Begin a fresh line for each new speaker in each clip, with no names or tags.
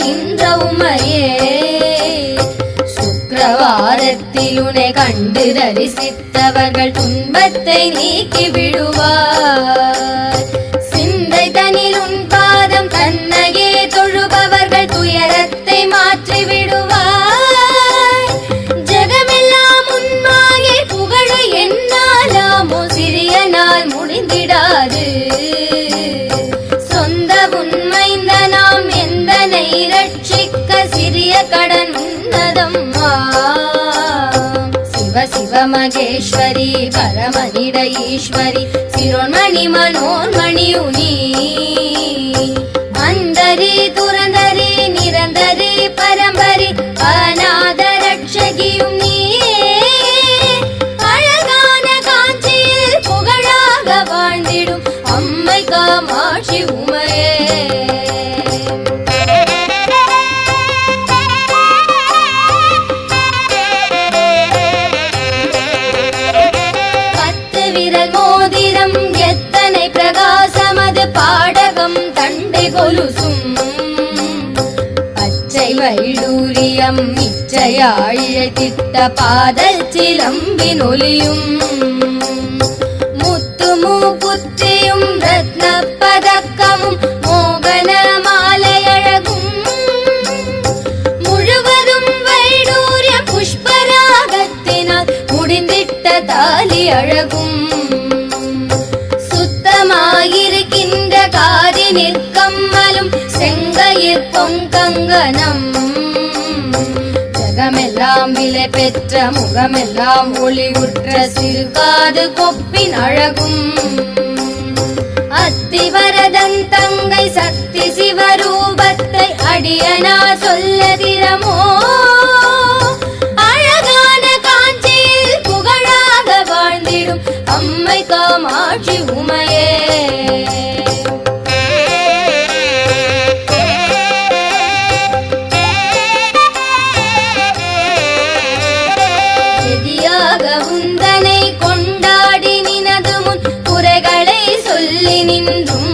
നിന്ത ഉമ്മയേ ശുക്രവാരത്തിലുനെ കണ്ട് ദരിസിത്തവർകൾ തുൻപത്തെ നീക്കി വിടുവാർ സിന്തൈ തനിലുൻ പാദം തന്നകെ തൊഴുപവർകൾ തുയരത്തെ മാറ്റി വിടുവാർ ജഗമെല്ലാം മുൻമാകെ പുകഴ് എന്നാലാമോ സിറിയനാൽ മുടിന്തിടാറ് சிவ சிவ மகேஸ்வரி பரமனிட ஈஸ்வரி சிரோன்மணி மனோன்மணியுனி அந்தரி துரந்தரி நிரந்தரி பரம்பரி அநாத ரட்சகியும் நீயே. அழகான காஞ்சியில் புகழாக வாழ்ந்திடும் அம்மை காமாட்சி உன் தண்டை கொலுசும் பச்சை வைடூரியம் இச்சையாழித்திட்ட பாதல் சிலம்பின் ஒலியும். முத்துமு புத்தியும் ரத்ன பதக்கமும் மோகன மாலையழகும் முழுவதும் வைடூரிய புஷ்பராகத்தினால் முடிந்திட்ட தாலி அழகும். சுத்தமாயிருக்கின்ற காதி நிற்கம்மலும் செங்கையிற் பொங்கங்கனம் ஜகமெல்லாம் விலை பெற்ற முகமெல்லாம் ஒளிவுற்ற சிறுகாது கொப்பின் அழகும். அத்திவரதன் தங்கை சக்தி சிவரூபத்தை அடியனா சொல்லதிரமோ? அழகான காஞ்சியில் புகழாக வாழ்ந்திடும் அம்மை காமாட்சி உமையே உந்தனை கொண்டாடி நினது முன் குறைகளை சொல்லி நின்றும்.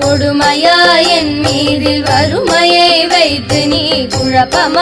கொடுமையா என் மீதில் வறுமையை வைத்து நீ குழப்பமா